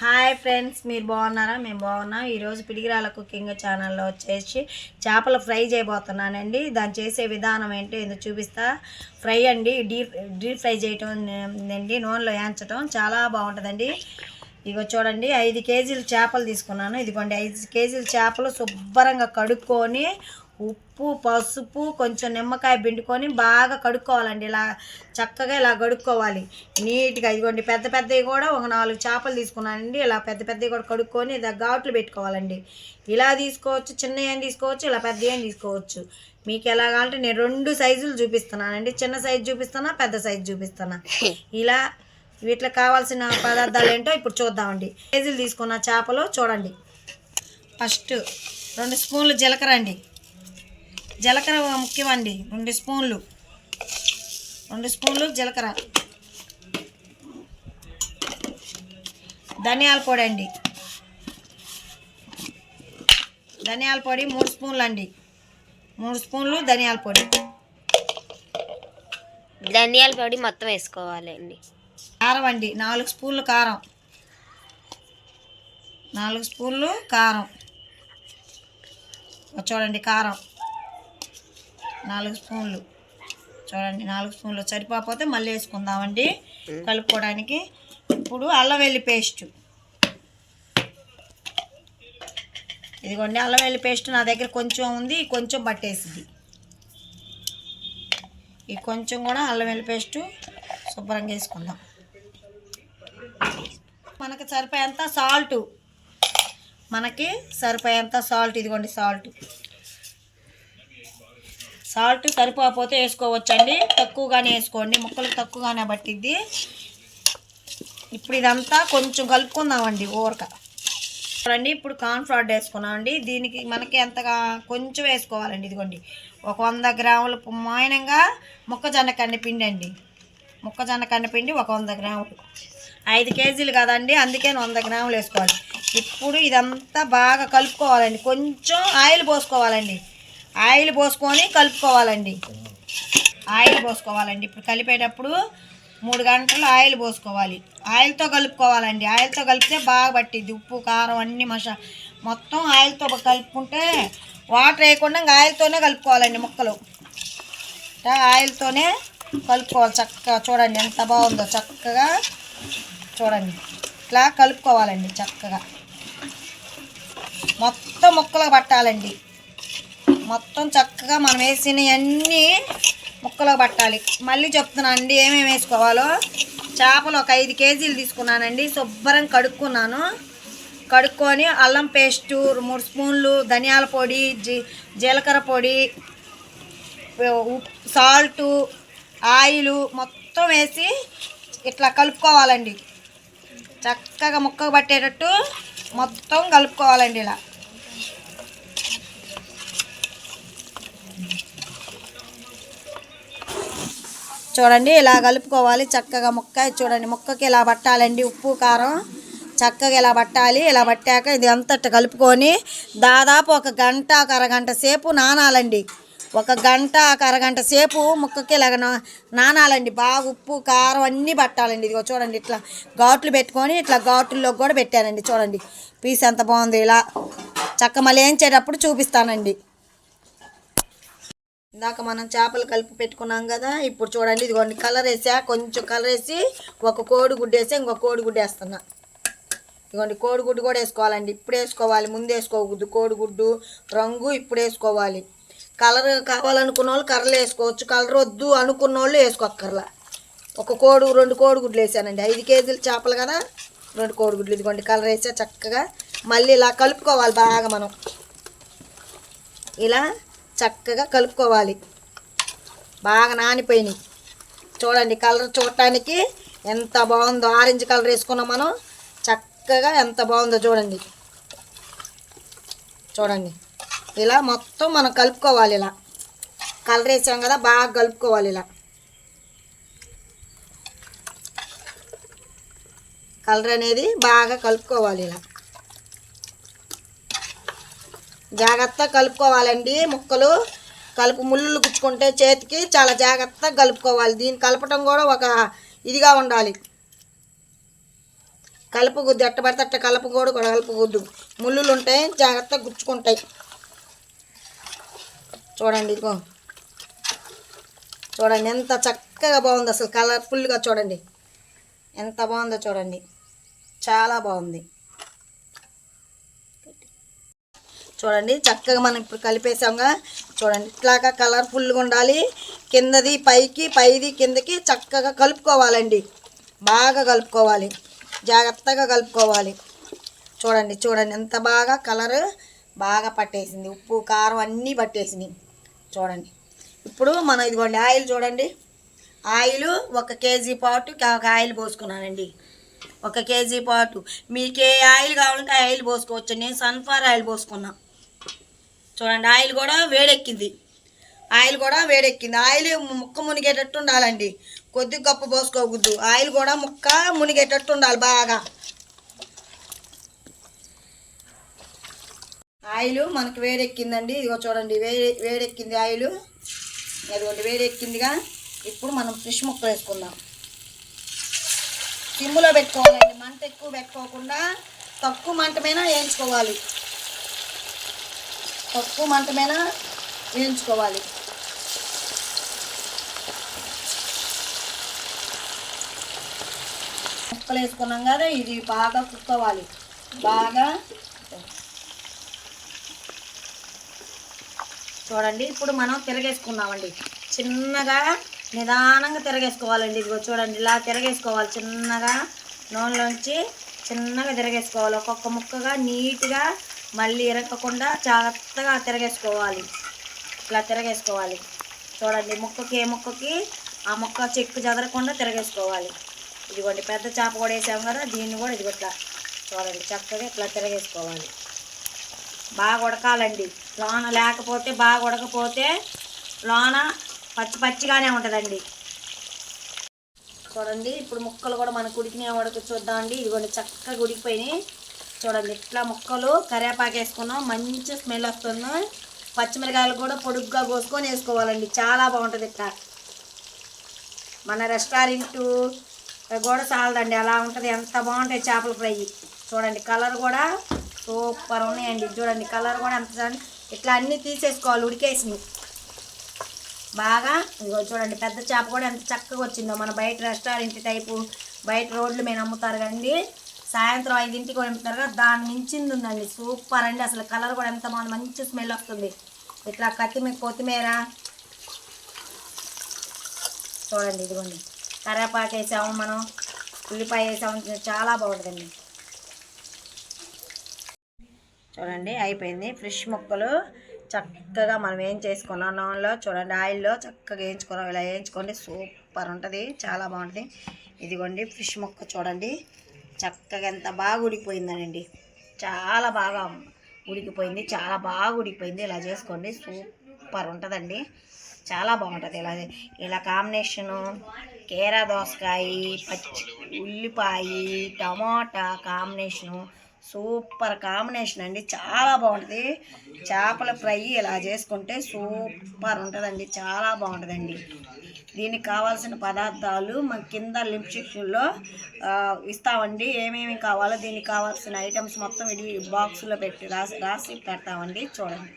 Hi friends మీరు బాగున్నారా? మేము బాగున్నాం. ఈరోజు పిడిగిరాల కుకింగ్ ఛానల్లో వచ్చేసి చేపలు ఫ్రై చేయబోతున్నానండి. దాన్ని చేసే విధానం ఏంటో ఏదో చూపిస్తా. ఫ్రై అండి డీప్ డీప్ ఫ్రై చేయటం అండి నూనెలో వేయించటం చాలా బాగుంటుందండి. ఇగో చూడండి ఐదు కేజీలు చేపలు తీసుకున్నాను. ఇదిగోండి ఐదు కేజీలు చేపలు శుభ్రంగా కడుక్కొని ఉప్పు పసుపు కొంచెం నిమ్మకాయ పిండుకొని బాగా కడుక్కోవాలండి. ఇలా చక్కగా ఇలా కడుక్కోవాలి. నీట్గా ఇదిగోండి పెద్ద పెద్దవి కూడా ఒక నాలుగు చేపలు తీసుకున్నానండి. ఇలా పెద్ద పెద్దవి కూడా కడుక్కొని ఇలా ఘాట్లు పెట్టుకోవాలండి. ఇలా తీసుకోవచ్చు చిన్న ఏం తీసుకోవచ్చు ఇలా పెద్ద ఏం తీసుకోవచ్చు. మీకు ఎలా కావాలంటే నేను రెండు సైజులు చూపిస్తున్నానండి. చిన్న సైజు చూపిస్తున్నా పెద్ద సైజు చూపిస్తున్నా. ఇలా వీటిలో కావాల్సిన పదార్థాలు ఏంటో ఇప్పుడు చూద్దామండి. కేజీలు తీసుకున్న చేపలు చూడండి. ఫస్ట్ రెండు స్పూన్లు జీలకర్ర అండి. జీలకర్ర ముఖ్యమండి. రెండు స్పూన్లు. రెండు స్పూన్లు జీలకర్ర. ధనియాల పొడి అండి. ధనియాల పొడి మూడు స్పూన్లు అండి మూడు స్పూన్లు ధనియాల పొడి. ధనియాల పొడి మొత్తం వేసుకోవాలండి. కారం అండి. నాలుగు స్పూన్లు కారం. నాలుగు స్పూన్లు కారం. చూడండి కారం. నాలుగు స్పూన్లు. చూడండి నాలుగు స్పూన్లు. సరిపోతే మళ్ళీ వేసుకుందామండి. కలుపుకోవడానికి ఇప్పుడు అల్లం వెల్లి పేస్ట్. ఇదిగోండి అల్లం వెల్లి పేస్ట్ నా దగ్గర కొంచెం ఉంది కొంచెం పట్టేసింది. ఈ కొంచెం కూడా అల్లం వెల్లి పేస్ట్ శుభ్రంగా వేసుకుందాం. మనకి సరిపోయేంత సాల్ట్. మనకి సరిపోయేంత సాల్ట్ ఇదిగోండి సాల్ట్. సాల్ట్ సరిపోకపోతే వేసుకోవచ్చండి. తక్కువగానే వేసుకోండి. ముక్కలు తక్కువగానే పట్టిద్ది. ఇప్పుడు ఇదంతా కొంచెం కలుపుకుందామండి ఊరక చూడండి ఇప్పుడు కార్న్ఫ్లవర్ వేసుకున్నామండి. దీనికి మనకి ఎంతగా కొంచెం వేసుకోవాలండి. ఇదిగోండి ఒక వంద గ్రాముల మాయనంగా మొక్కజొన్న కంది అండి మొక్కజొన్న కంది ఒక వంద గ్రాములు. ఐదు కేజీలు కదండి అందుకే వంద గ్రాములు వేసుకోవాలి. ఇప్పుడు ఇదంతా బాగా కలుపుకోవాలండి. కొంచెం ఆయిల్ పోసుకోవాలండి. ఆయిల్ పోసుకొని కలుపుకోవాలండి. ఆయిల్ పోసుకోవాలండి. ఇప్పుడు కలిపేటప్పుడు మూడు గంటలు ఆయిల్ పోసుకోవాలి. ఆయిల్తో కలుపుకోవాలండి. ఆయిల్తో కలిపితే బాగా పట్టిద్ది. ఉప్పు కారం అన్ని మసా మొత్తం ఆయిల్తో కలుపుకుంటే వాటర్ వేయకుండా ఇంకా ఆయిల్తోనే కలుపుకోవాలండి ముక్కలు. ఆయిల్తోనే కలుపుకోవాలి చక్కగా. చూడండి ఎంత బాగుందో చక్కగా. చూడండి. ఇట్లా కలుపుకోవాలండి చక్కగా. మొత్తం ముక్కలు పట్టాలండి. మొత్తం చక్కగా మనం వేసినవన్నీ ముక్కలో పట్టాలి. మళ్ళీ చెప్తున్నాను అండి ఏమేమి వేసుకోవాలో. చేపలు ఒక ఐదు కేజీలు తీసుకున్నానండి శుభ్రం కడుక్కున్నాను. కడుక్కొని అల్లం పేస్టు మూడు స్పూన్లు ధనియాల పొడి జీ జీలకర్ర పొడి ఉప్ సాల్టు ఆయిలు మొత్తం వేసి ఇట్లా కలుపుకోవాలండి. చక్కగా ముక్కకు పట్టేటట్టు మొత్తం కలుపుకోవాలండి ఇలా. చూడండి ఇలా కలుపుకోవాలి. చక్కగా ముక్క చూడండి ముక్కకి ఇలా పట్టాలండి ఉప్పు కారం. చక్కగా ఇలా పట్టాలి. ఇలా పట్టాక ఇది అంతట కలుపుకొని దాదాపు ఒక గంట ఒక అరగంట సేపు నానాలండి. ఒక గంట ఒక అరగంట సేపు ముక్కకి ఇలాగ నా- నానాలండి. బాగా ఉప్పు కారం అన్నీ పట్టాలండి. ఇదిగో చూడండి ఇట్లా ఘాట్లు పెట్టుకొని ఇట్లా ఘాటుల్లో కూడా పెట్టానండి. చూడండి పీస్ ఎంత బాగుంది ఇలా. చక్క మళ్ళీ వేయించేటప్పుడు చూపిస్తానండి. ఇందాక మనం చేపలు కలిపి పెట్టుకున్నాం కదా ఇప్పుడు చూడండి ఇదిగోండి కలర్ వేసా కొంచెం కలర్ వేసి ఒక కోడిగుడ్డు వేసి ఇంకొక కోడిగుడ్డు వేస్తున్నా. ఇదిగోండి కోడిగుడ్డు కూడా వేసుకోవాలండి ఇప్పుడు వేసుకోవాలి ముందు వేసుకోకూడదు కోడిగుడ్డు రంగు ఇప్పుడు వేసుకోవాలి. కలర్ కావాలనుకున్న వాళ్ళు కర్రలు వేసుకోవచ్చు కలర్ వద్దు అనుకున్న వాళ్ళు వేసుకోక్కర్లా. ఒక కోడి రెండు కోడిగుడ్లు వేసానండి ఐదు కేజీలు చేపలు కదా రెండు కోడిగుడ్లు ఇదిగోండి కలర్ వేసా చక్కగా. మళ్ళీ ఇలా కలుపుకోవాలి బాగా మనం. ఇలా చక్కగా కలుపుకోవాలి. బాగా నానిపోయినాయి. చూడండి కలర్ చూడటానికి ఎంత బాగుందో ఆరెంజ్ కలర్ వేసుకున్నాం మనం. చక్కగా ఎంత బాగుందో చూడండి. చూడండి. ఇలా మొత్తం మనం కలుపుకోవాలి ఇలా. కలర్ వేసాం కదా బాగా కలుపుకోవాలి ఇలా. కలర్ అనేది బాగా కలుపుకోవాలి ఇలా. జాగ్రత్తగా కలుపుకోవాలండి ముక్కలు. కలుపు ముళ్ళు గుచ్చుకుంటే చేతికి చాలా జాగ్రత్తగా కలుపుకోవాలి. దీన్ని కలపటం కూడా ఒక ఇదిగా ఉండాలి. కలుపుకొద్దు ఎట్ట పడితే అట్ట కలుపు కూడా కలుపుకొద్దు ముళ్ళులు ఉంటాయి జాగ్రత్తగా గుచ్చుకుంటాయి. చూడండి ఇదిగో. చూడండి ఎంత చక్కగా బాగుంది అసలు. కలర్ఫుల్గా చూడండి. ఎంత బాగుందో చూడండి. చాలా బాగుంది. చూడండి చక్కగా మనం ఇప్పుడు కలిపేసాంగా చూడండి ఇట్లాగా కలర్ఫుల్గా ఉండాలి. కిందది పైకి పైది కిందకి చక్కగా కలుపుకోవాలండి. బాగా కలుపుకోవాలి. జాగ్రత్తగా కలుపుకోవాలి. చూడండి చూడండి ఎంత బాగా కలర్ బాగా పట్టేసింది. ఉప్పు కారం అన్నీ పట్టేసినాయి. చూడండి. ఇప్పుడు మనం ఇదిగోండి ఆయిల్ చూడండి. ఆయిల్ ఒక కేజీ పాటు ఒక ఆయిల్ పోసుకున్నానండి. ఒక కేజీ పాటు. మీకు ఏ ఆయిల్ కావాలంటే ఆయిల్ పోసుకోవచ్చు. నేను సన్ఫ్లవర్ ఆయిల్ పోసుకున్నా. చూడండి ఆయిల్ కూడా వేడెక్కింది. ఆయిల్ కూడా వేడెక్కింది. ఆయిల్ ముక్క మునిగేటట్టు ఉండాలండి. కొద్ది గొప్ప పోసుకోకూడదు. ఆయిల్ కూడా ముక్క మునిగేటట్టు ఉండాలి బాగా. ఆయిల్ మనకు వేడెక్కిందండి. ఇదిగో చూడండి వేడి వేడెక్కింది ఆయిల్. అదిగోండి వేడెక్కిందిగా. ఇప్పుడు మనం ఫిష్ ముక్కలు వేసుకుందాం. సిమ్లో పెట్టుకోవాలండి. మంట ఎక్కువ పెట్టుకోకుండా తక్కువ మంట మీద వేయించుకోవాలి. తక్కువ మంట మీద వేయించుకోవాలి. ముక్కలు వేసుకున్నాం కదా ఇది బాగా కుక్ అవ్వాలి బాగా చూడండి ఇప్పుడు మనం తిరగేసుకున్నామండి చిన్నగా నిదానంగా తిరగేసుకోవాలండి. ఇదిగో చూడండి ఇలా తిరగేసుకోవాలి. చిన్నగా నూనెలోంచి చిన్నగా తిరగేసుకోవాలి. ఒక్కొక్క ముక్కగా నీట్గా మళ్ళీ ఇరగకుండా జాగ్రత్తగా తిరగేసుకోవాలి. ఇలా తిరగేసుకోవాలి. చూడండి ముక్కకి ఏ ముక్కకి ఆ ముక్క చెక్కు చెదరకుండా తిరగేసుకోవాలి. ఇదిగోండి పెద్ద చేప కూడా వేసాము కదా దీన్ని కూడా ఇదిగో ఇట్లా చూడండి చక్కగా ఇట్లా తిరగేసుకోవాలి. బాగా ఉడకాలండి. లోన లేకపోతే బాగా ఉడకపోతే లోన పచ్చి పచ్చిగానే ఉంటుందండి. చూడండి ఇప్పుడు ముక్కలు కూడా మనకు ఉడికినాయి ఉడక చూద్దామండి. ఇదిగోండి చక్కగా ఉడికిపోయినాయి. చూడండి ఇట్లా ముక్కలు కరివేపాకు వేసుకున్నాం. మంచి స్మెల్ వస్తుంది పచ్చిమిరకాయలు కూడా పొడుగ్గా కోసుకొని వేసుకోవాలండి. చాలా బాగుంటుంది ఇట్లా. మన రెస్టారెంట్ కూడా చాలదండి అలా ఉంటుంది. ఎంత బాగుంటాయి చేపల ఫ్రై. చూడండి కలర్ కూడా సూపర్ ఉన్నాయండి. చూడండి కలర్ కూడా ఎంత చూడండి ఇట్లా అన్నీ తీసేసుకోవాలి. ఉడికేసినవి. బాగా ఇదిగో చూడండి పెద్ద చేప కూడా ఎంత చక్కగా వచ్చిందో. మన బయట రెస్టారెంట్ టైపు బయట రోడ్లు మీద అమ్ముతారు కండి సాయంత్రం ఐదింటికి అమ్ముతారు కదా దాని మించింది ఉందండి. సూపర్ అండి. అసలు కలర్ కూడా ఎంత బాగుంది. మంచి స్మెల్ వస్తుంది. ఇట్లా కత్తిమీర కొత్తిమీర. చూడండి ఇదిగోండి. కరేపాకు వేసాము మనం. ఉల్లిపాయ వేసాము. చాలా బాగుంటుందండి. చూడండి అయిపోయింది. ఫ్రెష్ ముక్కలు చక్కగా మనం ఏం చేసుకున్నాం? నూనెలో చూడండి ఆయిల్లో చక్కగా వేయించుకున్నాం. ఇలా వేయించుకోండి. సూపర్ ఉంటుంది. చాలా బాగుంటుంది. ఇదిగోండి ఫిష్ ముక్క చూడండి. చక్కగా ఎంత బాగా ఉడికిపోయిందనండి. చాలా బాగా ఉడికిపోయింది చాలా బాగా ఉడికిపోయింది. ఇలా చేసుకోండి సూపర్ ఉంటుందండి. చాలా బాగుంటుంది. ఇలా ఇలా కాంబినేషను కేరా దోసకాయ పచ్చి ఉల్లిపాయ టమాటా కాంబినేషను సూపర్ కాంబినేషన్ అండి. చాలా బాగుంటుంది. చేపల ఫ్రై ఇలా చేసుకుంటే సూపర్ ఉంటుందండి. చాలా బాగుంటుందండి. దీనికి కావాల్సిన పదార్థాలు మన కింద లింక్ సెక్షన్లో ఇస్తామండి. ఏమేమి కావాలో దీనికి కావాల్సిన ఐటమ్స్ మొత్తం ఇది బాక్స్లో పెట్టి రాసి రాసి పెడతామండి. చూడండి.